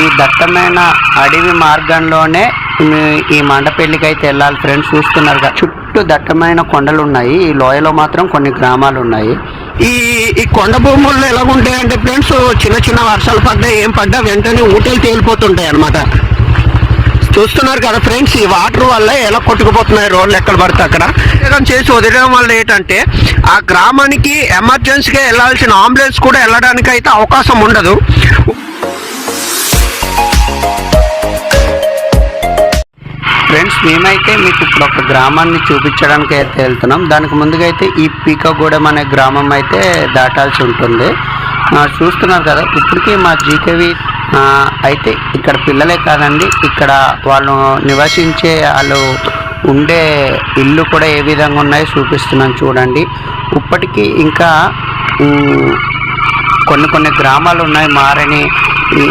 ఈ దట్టమైన అడవి మార్గంలోనే ఈ మండపెల్లికి అయితే వెళ్ళాలి. ఫ్రెండ్స్ చూస్తున్నారు కదా. చుట్టూ దట్టమైన కొండలు ఉన్నాయి ఈ లోయలో మాత్రం కొన్ని గ్రామాలు ఉన్నాయి ఈ ఈ కొండ భూముల్లో ఎలా ఉంటాయంటే ఫ్రెండ్స్ చిన్న చిన్న వర్షాలు పడ్డా ఏం పడ్డా వెంటనే ఊటలు తేలిపోతుంటాయి అన్నమాట. చూస్తున్నారు కదా ఫ్రెండ్స్ ఈ వాటర్ వల్ల ఎలా కొట్టుకుపోతున్నాయి రోడ్లు ఎక్కడ పడితే అక్కడ. చేసి వదిలేయడం వల్ల ఏంటంటే ఆ గ్రామానికి ఎమర్జెన్సీగా వెళ్ళాల్సిన అంబులెన్స్ కూడా వెళ్ళడానికి అయితే అవకాశం ఉండదు. మేమైతే మీకు ఇప్పుడు ఒక గ్రామాన్ని చూపించడానికి అయితే వెళ్తున్నాం. దానికి ముందుగా అయితే ఈ పీకగూడెం అనే గ్రామం అయితే దాటాల్సి ఉంటుంది. చూస్తున్నారు కదా ఇప్పటికీ మా జీకేవి అయితే ఇక్కడ పిల్లలే కాదండి ఇక్కడ వాళ్ళు నివసించే వాళ్ళు ఉండే ఇల్లు కూడా ఏ విధంగా ఉన్నాయో చూపిస్తున్నాను చూడండి. ఇప్పటికీ ఇంకా కొన్ని కొన్ని గ్రామాలు ఉన్నాయి మారని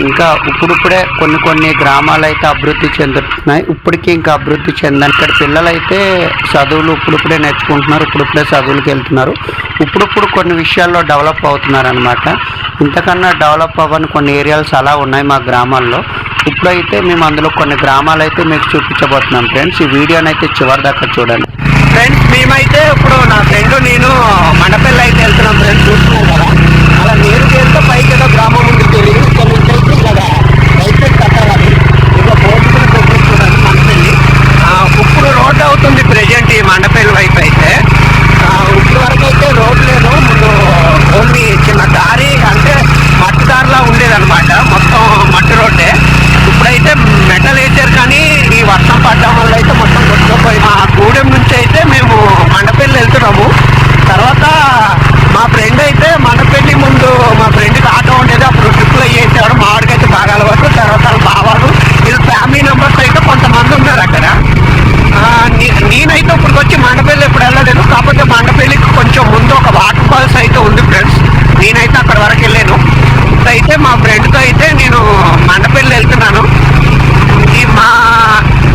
ఇంకా ఇప్పుడిప్పుడే కొన్ని కొన్ని గ్రామాలు అయితే అభివృద్ధి చెందుతున్నాయి. ఇప్పటికీ ఇంకా అభివృద్ధి చెందని ఇక్కడ పిల్లలైతే చదువులు ఇప్పుడిప్పుడే నేర్చుకుంటున్నారు ఇప్పుడిప్పుడే చదువులకు వెళ్తున్నారు. ఇప్పుడిప్పుడు కొన్ని విషయాల్లో డెవలప్ అవుతున్నారు అనమాట ఇంతకన్నా డెవలప్ అవ్వని కొన్ని ఏరియాస్ అలా ఉన్నాయి మా గ్రామాల్లో. ఇప్పుడైతే మేము అందులో కొన్ని గ్రామాలు అయితే మీకు చూపించబోతున్నాం ఫ్రెండ్స్. ఈ వీడియోని అయితే చివరి దాకా చూడండి. ఫ్రెండ్స్ మేమైతే ఇప్పుడు నా ఫ్రెండ్ నేను మండపల్లి అయితే వెళ్తున్నాం ఫ్రెండ్స్. చూస్తున్నాం కదా అలా నేరుగా వెళ్తే పైకి ఏదో గ్రామం ఉంది తెలియదు ఇక్కడ ఇంకా బోర్డు ఇప్పుడు రోడ్ అవుతుంది ప్రెజెంట్ ఈ మండపల్లి వైపు అయితే. ఉప్పు ఇప్పుడు వరకు అయితే రోడ్ లేదు ముందు ఓన్లీ చిన్న దారి అంటే మట్టి దారిలా ఉండేదన్నమాట మొత్తం మట్టి రోడ్డే ఇప్పుడైతే మెటల్ వేసారు కానీ ఈ వర్షం పడడం వల్ల అయితే మొత్తం కొట్టుకుపోయి మా గూడెం నుంచి అయితే మేము మండపల్లి వెళ్తున్నాము తర్వాత మా ఫ్రెండ్ అయితే మండపల్లి ముందు మా ఫ్రెండ్కి ఆటో ఉండేది అప్పుడు ట్రిప్పులు అయ్యేసాడు మా వాడికైతే బాగా అలవాటు తర్వాత వాళ్ళ బావాలు వీళ్ళ ఫ్యామిలీ మెంబర్స్ అయితే కొంతమంది ఉన్నారు అక్కడ ఆ, నే- నేనైతే ఇప్పుడు వచ్చి మండపల్లి ఎప్పుడు వెళ్ళలేదు కాకపోతే మండపల్లికి కొంచెం ముందు ఒక వాటర్ ఫాల్స్ అయితే ఉంది ఫ్రెండ్స్. నేనైతే అక్కడ వరకు వెళ్ళాను. అయితే మా ఫ్రెండ్తో అయితే నేను మండపల్లి వెళ్తున్నాను. ఈ మా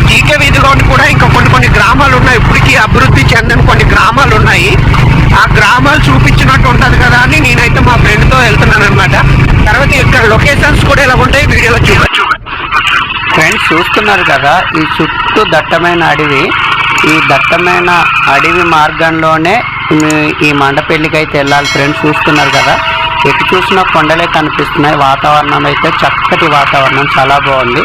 జీకే వీధిలో కూడా ఇంకా కొన్ని కొన్ని గ్రామాలు ఉన్నాయి. ఇప్పటికీ అభివృద్ధి చెందని కొన్ని గ్రామాలు ఉన్నాయి. ఆ గ్రామాలు చూపించినట్టు ఉంటుంది కదా అని నేనైతే మా ఫ్రెండ్తో వెళ్తున్నాను అనమాట తర్వాత ఇక్కడ లొకేషన్స్ కూడా ఎలా ఉంటాయి వీడియోలో చూడొచ్చు ఫ్రెండ్స్ చూస్తున్నారు కదా ఈ చుట్టూ దట్టమైన అడవి. ఈ దట్టమైన అడవి మార్గంలోనే ఈ మండపెళ్ళికి అయితే వెళ్ళాలి ఫ్రెండ్స్ చూస్తున్నారు కదా. ఎటు చూసినా కొండలే కనిపిస్తున్నాయి. వాతావరణం అయితే చక్కటి వాతావరణం చాలా బాగుంది.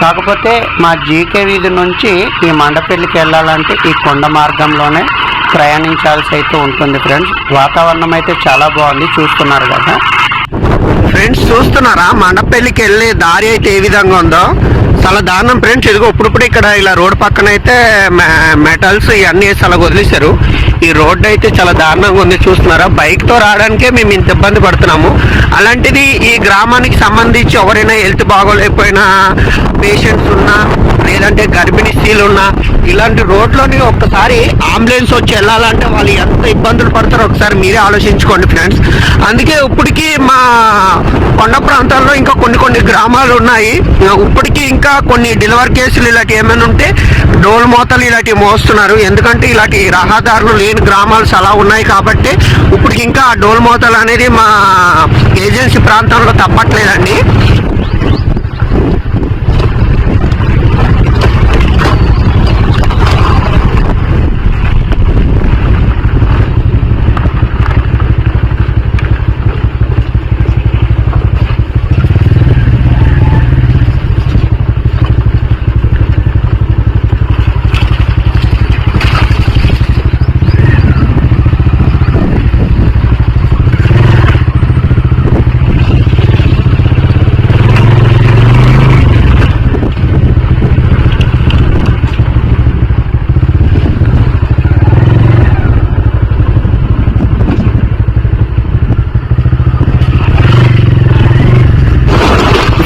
కాకపోతే మా జీకే వీధి నుంచి ఈ మండపెల్లికి వెళ్ళాలంటే ఈ కొండ మార్గంలోనే ప్రయాణించాల్సి అయితే ఉంటుంది ఫ్రెండ్స్. వాతావరణం అయితే చాలా బాగుంది చూస్తున్నారు కదా. ఫ్రెండ్స్ చూస్తున్నారా? మండపల్లికి వెళ్ళే దారి అయితే ఏ విధంగా ఉందో? చాలా దారుణం ఫ్రెండ్స్ ఇదిగో ఇప్పుడిప్పుడు ఇక్కడ ఇలా రోడ్ పక్కన అయితే మెటల్స్ ఇవన్నీ వేసి అలా వదిలేశారు. ఈ రోడ్డు అయితే చాలా దారుణంగా ఉంది చూస్తున్నారా? బైక్తో రావడానికే మేము ఇంత ఇబ్బంది పడుతున్నాము. అలాంటిది ఈ గ్రామానికి సంబంధించి ఎవరైనా హెల్త్ బాగోలేకపోయినా పేషెంట్స్ ఉన్నా లేదంటే గర్భిణీ స్త్రీలు ఉన్నా ఇలాంటి రోడ్లోని ఒక్కసారి అంబులెన్స్ వచ్చి వెళ్ళాలంటే వాళ్ళు ఎంత ఇబ్బందులు పడతారో ఒకసారి మీరే ఆలోచించుకోండి ఫ్రెండ్స్. అందుకే ఇప్పటికీ మా కొండ ప్రాంతాల్లో ఇంకా కొన్ని కొన్ని గ్రామాలు ఉన్నాయి. ఇప్పటికీ ఇంకా కొన్ని డెలివరీ కేసులు ఇలాంటి ఏమైనా ఉంటే డోల్ మోతలు ఇలాంటివి మోస్తున్నారు. ఎందుకంటే ఇలాంటి రహదారులు లేని గ్రామాలు చాలా ఉన్నాయి కాబట్టి ఇప్పటికి ఇంకా ఆ డోల్ మోతలు అనేది మా ఏజెన్సీ ప్రాంతంలో తప్పట్లేదండి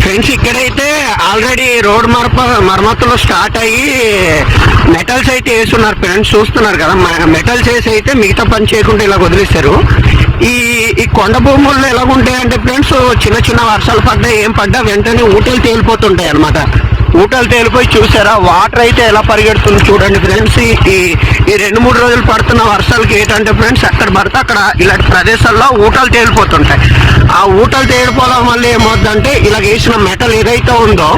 ఫ్రెండ్స్ ఇక్కడైతే మరమ మరమ్మతులు స్టార్ట్ అయ్యి మెటల్స్ అయితే వేస్తున్నారు ఫ్రెండ్స్ చూస్తున్నారు కదా. మెటల్స్ వేసి అయితే మిగతా పని చేయకుండా ఇలా వదిలేశారు. ఈ ఈ కొండ భూముల్లో ఎలా ఉంటాయంటే ఫ్రెండ్స్ చిన్న చిన్న వర్షాలు పడ్డా ఏం పడ్డా వెంటనే ఊటలు తేలిపోతుంటాయి అనమాట ఊటలు తేలిపోయి చూసారా వాటర్ అయితే ఎలా పరిగెడుతుంది చూడండి ఫ్రెండ్స్ ఈ ఈ రెండు మూడు రోజులు పడుతున్న వర్షాలకి ఏంటంటే ఫ్రెండ్స్ ఎక్కడ పడితే అక్కడ ఇలాంటి ప్రదేశాల్లో ఊటలు తేలిపోతుంటాయి ఆ ఊటలు తేలిపోవడం వల్ల ఏమవుతుందంటే ఇలా వేసిన మెటల్ ఏదైతే ఉందో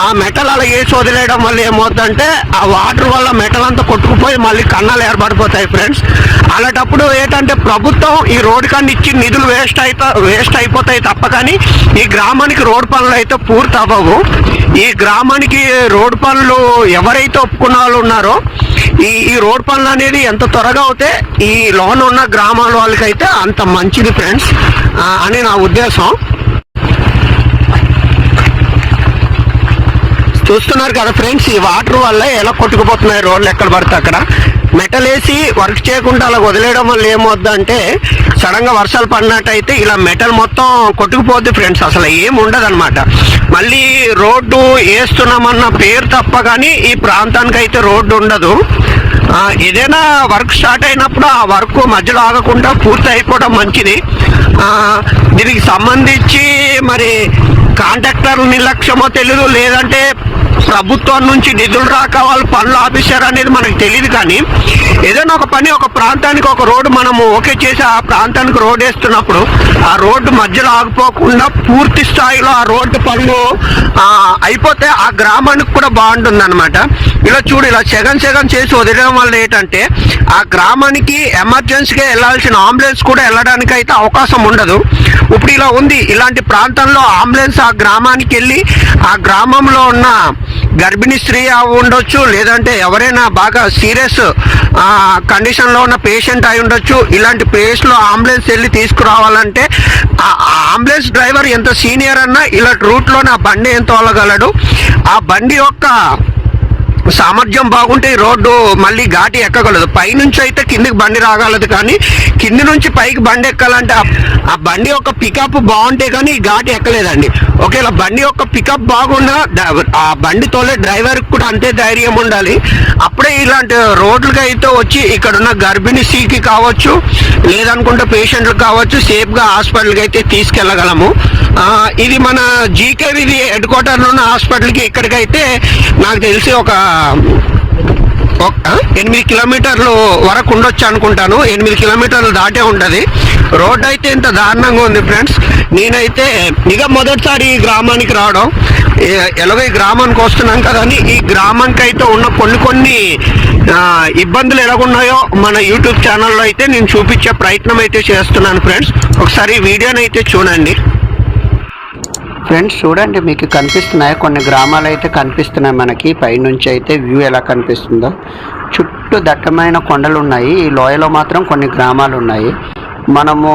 ఆ మెటల్ అలా వేసి వదిలేయడం వల్ల ఏమవుతుందంటే ఆ వాటర్ వల్ల మెటల్ అంతా కొట్టుకుపోయి మళ్ళీ కన్నాలు ఏర్పడిపోతాయి ఫ్రెండ్స్ అలాంటప్పుడు ఏంటంటే ప్రభుత్వం ఈ రోడ్డు కన్నా ఇచ్చి నిధులు వేస్ట్ అయితే వేస్ట్ అయిపోతాయి తప్ప కానీ ఈ గ్రామానికి రోడ్ పనులు అయితే పూర్తి అవ్వవు. ఈ గ్రామానికి రోడ్ పనులు ఎవరైతే ఒప్పుకున్న వాళ్ళు ఉన్నారో ఈ ఈ రోడ్ పనులు అనేది ఎంత త్వరగా అవుతే ఈ లోన్ ఉన్న గ్రామాల వాళ్ళకైతే అంత మంచిది ఫ్రెండ్స్ అని నా ఉద్దేశం. చూస్తున్నారు కదా ఫ్రెండ్స్ ఈ వాటర్ వల్ల ఎలా కొట్టుకుపోతున్నాయి రోడ్లు ఎక్కడ పడితే అక్కడ. మెటల్ వేసి వర్క్ చేయకుండా అలా వదిలేయడం వల్ల ఏమవుద్దంటే అంటే సడన్గా వర్షాలు పడినట్టయితే ఇలా మెటల్ మొత్తం కొట్టుకుపోద్ది ఫ్రెండ్స్ అసలు ఏం ఉండదు మళ్ళీ రోడ్డు వేస్తున్నామన్న పేరు తప్ప కానీ ఈ ప్రాంతానికి అయితే రోడ్డు ఉండదు. ఏదైనా వర్క్ స్టార్ట్ అయినప్పుడు ఆ వర్క్ మధ్యలో ఆగకుండా పూర్తి అయిపోవడం మంచిది. దీనికి సంబంధించి మరి కాంట్రాక్టర్ నిర్లక్ష్యమో తెలియదు లేదంటే ప్రభుత్వం నుంచి నిధులు రాక వాళ్ళు పనులు ఆఫీసర్ అనేది మనకు తెలియదు కానీ ఏదైనా ఒక పని ఒక ప్రాంతానికి ఒక రోడ్డు మనము ఓకే చేసి ఆ ప్రాంతానికి రోడ్ వేస్తున్నప్పుడు ఆ రోడ్డు మధ్యలో ఆగిపోకుండా పూర్తి స్థాయిలో ఆ రోడ్డు పనులు అయిపోతే ఆ గ్రామానికి కూడా బాగుంటుంది అనమాట ఇలా చూడు ఇలా సెగన్ సెగన్ చేసి వదిలడం వల్ల ఏంటంటే ఆ గ్రామానికి ఎమర్జెన్సీగా వెళ్ళాల్సిన అంబులెన్స్ కూడా వెళ్ళడానికి అయితే అవకాశం ఉండదు. ఇప్పుడు ఇలా ఉంది ఇలాంటి ప్రాంతంలో అంబులెన్స్ ఆ గ్రామానికి వెళ్ళి ఆ గ్రామంలో ఉన్న గర్భిణీ స్త్రీ అవి ఉండొచ్చు లేదంటే ఎవరైనా బాగా సీరియస్ కండిషన్లో ఉన్న పేషెంట్ అయి ఉండొచ్చు. ఇలాంటి ప్లేస్లో అంబులెన్స్ వెళ్ళి తీసుకురావాలంటే ఆ అంబులెన్స్ డ్రైవర్ ఎంత సీనియర్ అన్నా ఇలా రూట్లోనే ఆ బండి ఎంత వెళ్ళగలడు ఆ బండి యొక్క సామర్థ్యం బాగుంటే ఈ రోడ్డు మళ్ళీ ఘాటి ఎక్కగలదు. పైనుంచి అయితే కిందికి బండి రాగలదు కానీ కింది నుంచి పైకి బండి ఎక్కాలంటే ఆ- బండి యొక్క పికప్ బాగుంటే కానీ ఈ ఘాటి ఎక్కలేదండి. ఒకవేళ బండి యొక్క పికప్ బాగున్నా ఆ బండి తోలే డ్రైవర్కి కూడా అంతే ధైర్యం ఉండాలి. అప్పుడే ఇలాంటి రోడ్లకి అయితే వచ్చి ఇక్కడ ఉన్న గర్భిణీ స్త్రీకి కావచ్చు లేదనుకుంటే పేషెంట్లు కావచ్చు సేఫ్గా హాస్పిటల్కి అయితే తీసుకెళ్ళగలము. ఇది మన జీకేవిది హెడ్ క్వార్టర్లో ఉన్న హాస్పిటల్కి ఇక్కడికైతే నాకు తెలిసి ఒక ఎనిమిది కిలోమీటర్లు వరకు ఉండొచ్చు అనుకుంటాను. ఎనిమిది కిలోమీటర్లు దాటే ఉంటుంది. రోడ్ అయితే ఇంత దారుణంగా ఉంది ఫ్రెండ్స్. నేనైతే ఇక మొదటిసారి ఈ గ్రామానికి రావడం. ఎలాగో ఈ గ్రామానికి వస్తున్నాం కదా అని ఈ గ్రామానికి అయితే ఉన్న కొన్ని కొన్ని ఇబ్బందులు ఎలాగున్నాయో మన యూట్యూబ్ ఛానల్లో అయితే నేను చూపించే ప్రయత్నం అయితే చేస్తున్నాను ఫ్రెండ్స్. ఒకసారి వీడియోని అయితే చూడండి. ఫ్రెండ్స్ చూడండి మీకు కనిపిస్తున్నాయి? కొన్ని గ్రామాలు అయితే కనిపిస్తున్నాయి మనకి. పైనుంచి అయితే వ్యూ ఎలా కనిపిస్తుందో. చుట్టూ దట్టమైన కొండలు ఉన్నాయి. ఈ లోయలో మాత్రం కొన్ని గ్రామాలు ఉన్నాయి. మనము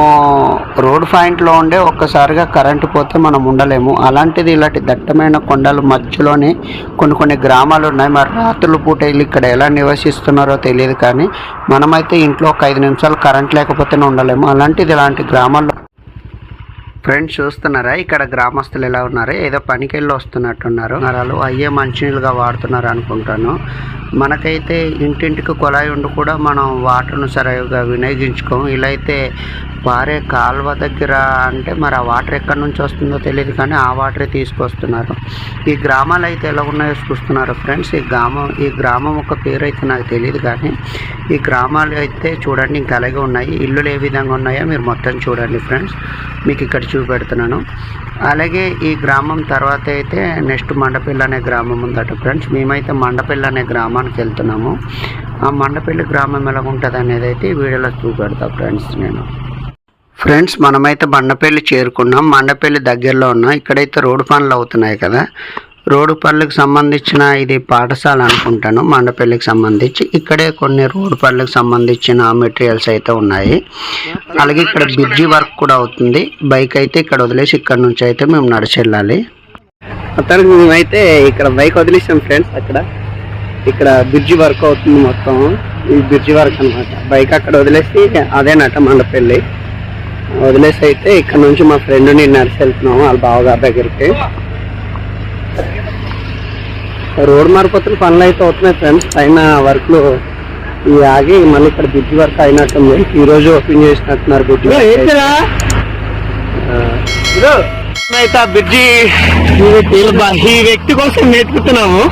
రోడ్ పాయింట్లో ఉండే ఒక్కసారిగా కరెంటు పోతే మనం ఉండలేము. అలాంటిది ఇలాంటి దట్టమైన కొండల మధ్యలోనే కొన్ని కొన్ని గ్రామాలు ఉన్నాయి. మరి రాత్రుల పూట వెళ్ళి ఇక్కడ ఎలా నివసిస్తున్నారో తెలియదు కానీ మనమైతే ఇంట్లో ఒక ఐదు నిమిషాలు కరెంట్ లేకపోతేనే ఉండలేము. అలాంటిది ఇలాంటి గ్రామాల్లో ఫ్రెండ్స్ చూస్తున్నారా? ఇక్కడ గ్రామస్తులు ఎలా ఉన్నారు? ఏదో పనికి వెళ్ళి వస్తున్నట్టున్నారు. మరి వాళ్ళు అయ్యే మంచినీళ్ళుగా వాడుతున్నారు అనుకుంటాను. మనకైతే ఇంటింటికి కుళాయి ఉండి కూడా మనం వాటర్ను సరిగా వినియోగించుకోము. ఇలా అయితే పారే కాలువ దగ్గర అంటే మరి ఆ వాటర్ ఎక్కడి నుంచి వస్తుందో తెలియదు కానీ ఆ వాటరే తీసుకొస్తున్నారు. ఈ గ్రామాలు అయితే ఎలా ఉన్నాయో చూస్తున్నారు ఫ్రెండ్స్. ఈ గ్రామం ఈ గ్రామం ఒక పేరు అయితే నాకు తెలియదు కానీ ఈ గ్రామాలు అయితే చూడండి ఇంకా అలాగే ఉన్నాయి. ఇల్లులు ఏ విధంగా ఉన్నాయో మీరు మొత్తం చూడండి ఫ్రెండ్స్. మీకు ఇక్కడ చూపెడుతున్నాను. అలాగే ఈ గ్రామం తర్వాత అయితే నెక్స్ట్ మండపల్లి అనే గ్రామం ఉందట ఫ్రెండ్స్. మేమైతే మండపల్లి అనే గ్రామానికి వెళ్తున్నాము. ఆ మండపల్లి గ్రామం ఎలా ఉంటుంది అనేది అయితే ఈ వీడియోలో చూపెడతా ఫ్రెండ్స్ నేను. ఫ్రెండ్స్ మనమైతే బండపల్లి చేరుకున్నాం. మండపల్లి దగ్గరలో ఉన్నాం. ఇక్కడైతే రోడ్డు పనులు అవుతున్నాయి కదా. రోడ్డు పనులకు సంబంధించిన ఇది పాఠశాల అనుకుంటాను. మండపల్లికి సంబంధించి ఇక్కడే కొన్ని రోడ్డు పనులకు సంబంధించిన మెటీరియల్స్ అయితే ఉన్నాయి. అలాగే ఇక్కడ బ్రిడ్జి వర్క్ కూడా అవుతుంది. బైక్ అయితే ఇక్కడ వదిలేసి ఇక్కడ నుంచి అయితే మేము నడిచి వెళ్ళాలి. మొత్తానికి మేమైతే ఇక్కడ బైక్ వదిలేసాం ఫ్రెండ్స్ అక్కడ. ఇక్కడ బ్రిడ్జి వర్క్ అవుతుంది మొత్తం. ఈ బ్రిడ్జి వర్క్ అన్నమాట. బైక్ అక్కడ వదిలేసి అదేనట మండపల్లి వదిలేసి అయితే ఇక్కడ నుంచి మా ఫ్రెండ్ నేను నడిచి వెళ్తున్నాము వాళ్ళ బావగారి దగ్గరికి. రోడ్ మార్పుతున్న పనులు అయితే అవుతున్నాయి ఫ్రెండ్స్ పైన వర్క్లు ఈ ఆగి మళ్ళీ ఇక్కడ బ్రిడ్జి వర్క్ అయినట్టుంది ఈ రోజు ఓపెన్ చేసినట్టున్నారు బ్రిడ్జి అయితే. ఆ. బ్రిడ్జి ఈ వ్యక్తి కోసం వెతుకుతున్నాము.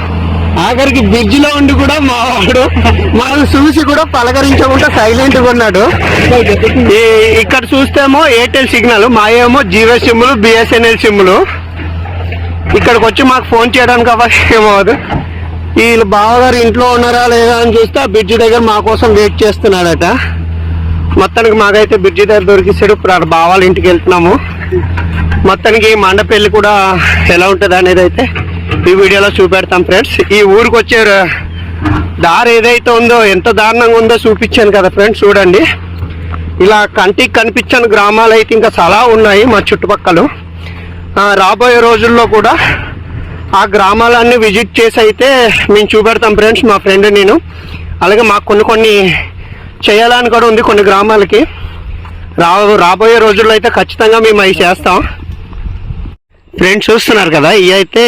ఆఖరికి బ్రిడ్జ్లో ఉండి కూడా మా వాడు మనం చూసి కూడా పలకరించకుండా సైలెంట్గా ఉన్నాడు. ఇక్కడ చూస్తేమో ఎయిర్టెల్ సిగ్నల్ మా ఏమో జియో సిమ్లు బిఎస్ఎన్ఎల్ సిమ్లు ఇక్కడికి వచ్చి మాకు ఫోన్ చేయడానికి అవకాశం వీళ్ళు బావగారు ఇంట్లో ఉన్నారా లేదా అని చూస్తే ఆ బ్రిడ్జ్ దగ్గర మా కోసం వెయిట్ చేస్తున్నాడట. మొత్తానికి మాకైతే బ్రిడ్జ్ దగ్గర దొరికిస్తాడు. ఇప్పుడు బావాల ఇంటికి వెళ్తున్నాము. మొత్తానికి మండపల్లి కూడా ఎలా ఉంటుంది అనేది అయితే ఈ వీడియోలో చూపెడతాం ఫ్రెండ్స్ ఈ ఊరికి వచ్చే దారి ఏదైతే ఉందో ఎంత దారుణంగా ఉందో చూపించాను కదా ఫ్రెండ్స్ చూడండి. ఇలా కంటికి కనిపించని గ్రామాలు అయితే ఇంకా చాలా ఉన్నాయి మా చుట్టుపక్కల. రాబోయే రోజుల్లో కూడా ఆ గ్రామాలన్నీ విజిట్ చేసి అయితే మేము చూపెడతాం ఫ్రెండ్స్ మా ఫ్రెండ్ నేను. అలాగే మాకు కొన్ని కొన్ని చేయాలని కూడా ఉంది కొన్ని గ్రామాలకి. రా రాబోయే రోజుల్లో అయితే ఖచ్చితంగా మేము అవి చేస్తాం. ఫ్రెండ్స్ చూస్తున్నారు కదా ఇవి అయితే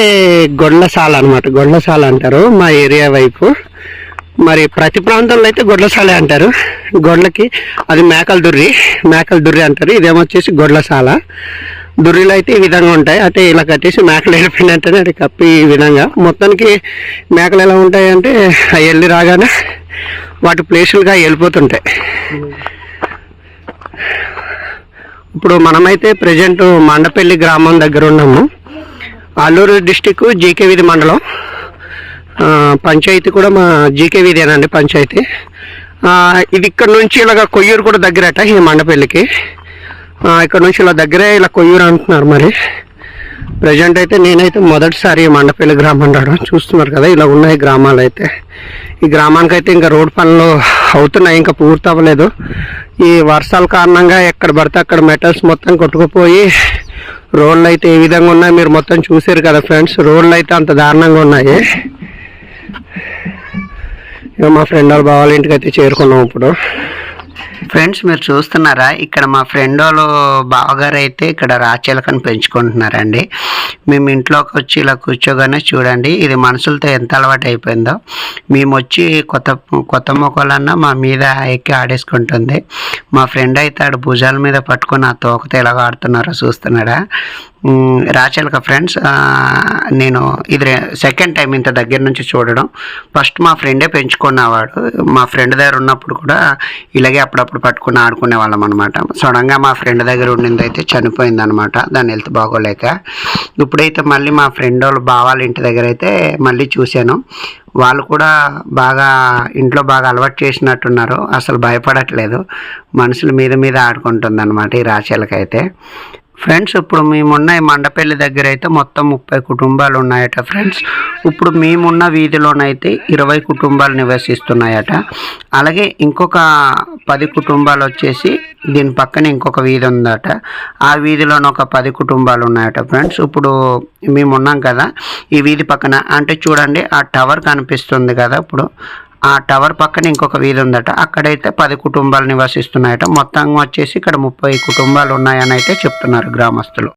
గొడ్లసాల అనమాట గొడ్లసాల అంటారు మా ఏరియా వైపు. మరి ప్రతి ప్రాంతంలో అయితే గొడ్లసాలే అంటారు. గొడ్లకి అది మేకల దుర్రి మేకల దుర్రి అంటారు. ఇదేమో వచ్చేసి గొడ్లసాల దుర్రిలు అయితే ఈ విధంగా ఉంటాయి. అయితే ఇలా కట్టేసి మేకలు వెళ్ళిపోయినట్టేనే అది కప్పి ఈ విధంగా. మొత్తానికి మేకలు ఎలా ఉంటాయి అంటే అవి వెళ్ళి రాగానే వాటి ప్లేసులుగా వెళ్ళిపోతుంటాయి. ఇప్పుడు మనమైతే ప్రజెంట్ మండపల్లి గ్రామం దగ్గర ఉన్నాము. అల్లూరు డిస్టిక్ జీకే వీధి మండలం. పంచాయతీ కూడా మా జీకే వీధేనండి పంచాయతీ. ఇది ఇక్కడ నుంచి ఇలాగ కొయ్యూరు కూడా దగ్గరట ఈ మండపల్లికి. ఇక్కడ నుంచి ఇలా దగ్గరే ఇలా కొయ్యూరు అంటున్నారు మరి. ప్రజెంట్ అయితే నేనైతే మొదటిసారి మండపల్లి గ్రామం రావడం చూస్తున్నారు కదా ఇలా ఉన్నాయి గ్రామాలు అయితే ఈ గ్రామానికి అయితే ఇంకా రోడ్ పనులు అవుతున్నాయి ఇంకా పూర్తి అవ్వలేదు ఈ వర్షాల కారణంగా ఎక్కడ పడితే అక్కడ మెటల్స్ మొత్తం కొట్టుకుపోయి రోడ్లు అయితే ఏ విధంగా ఉన్నాయి మీరు మొత్తం చూసారు కదా ఫ్రెండ్స్ రోడ్లు అయితే అంత దారుణంగా ఉన్నాయి. ఇక మా ఫ్రెండ్ వాళ్ళ బావాల ఇంటికి అయితే చేరుకున్నాం ఇప్పుడు. ఫ్రెండ్స్ మీరు చూస్తున్నారా? ఇక్కడ మా ఫ్రెండ్ వాళ్ళు బావగారు అయితే ఇక్కడ రాచలకని పెంచుకుంటున్నారండి. మేము ఇంట్లోకి వచ్చి ఇలా కూర్చోగానే చూడండి ఇది మనుషులతో ఎంత అలవాటు అయిపోయిందో. మేము వచ్చి కొత్త కొత్త మొక్కలన్నా మా మీద ఎక్కి ఆడేసుకుంటుంది. మా ఫ్రెండ్ అయితే ఆడు భుజాల మీద పట్టుకుని ఆ తోకతో ఎలాగ ఆడుతున్నారో చూస్తున్నాడా. మ్, రాచలక ఫ్రెండ్స్ నేను ఇది సెకండ్ టైం ఇంత దగ్గర నుంచి చూడడం. ఫస్ట్ మా ఫ్రెండే పెంచుకున్నవాడు. మా ఫ్రెండ్ దగ్గర ఉన్నప్పుడు కూడా ఇలాగే అప్పుడప్పుడు పట్టుకుని ఆడుకునే వాళ్ళం అనమాట సడన్గా మా ఫ్రెండ్ దగ్గర ఉండింది అయితే చనిపోయింది అనమాట దాని హెల్త్ బాగోలేక. ఇప్పుడైతే మళ్ళీ మా ఫ్రెండ్ వాళ్ళు బావాల ఇంటి దగ్గర అయితే మళ్ళీ చూశాను. వాళ్ళు కూడా బాగా ఇంట్లో బాగా అలవాటు చేసినట్టున్నారు. అసలు భయపడట్లేదు. మనుషుల మీద మీద ఆడుకుంటుంది అనమాట ఈ రాశిలకైతే. ఫ్రెండ్స్ ఇప్పుడు మేమున్న ఈ మండపల్లి దగ్గర అయితే మొత్తం ముప్పై కుటుంబాలు ఉన్నాయట ఫ్రెండ్స్ ఇప్పుడు మేమున్న వీధిలోనైతే ఇరవై కుటుంబాలు నివసిస్తున్నాయట. అలాగే ఇంకొక పది కుటుంబాలు వచ్చేసి దీని పక్కన ఇంకొక వీధి ఉందట. ఆ వీధిలోన ఒక పది కుటుంబాలు ఉన్నాయట ఫ్రెండ్స్ ఇప్పుడు మేము ఉన్నాం కదా ఈ వీధి పక్కన. అంటే చూడండి ఆ టవర్ కనిపిస్తుంది కదా ఇప్పుడు. ఆ టవర్ పక్కన ఇంకొక వీధి ఉందట అక్కడైతే పది కుటుంబాలు నివసిస్తున్నాయట. మొత్తం వచ్చేసి ఇక్కడ ముప్పై కుటుంబాలు ఉన్నాయని అయితే చెప్తున్నారు గ్రామస్తులు.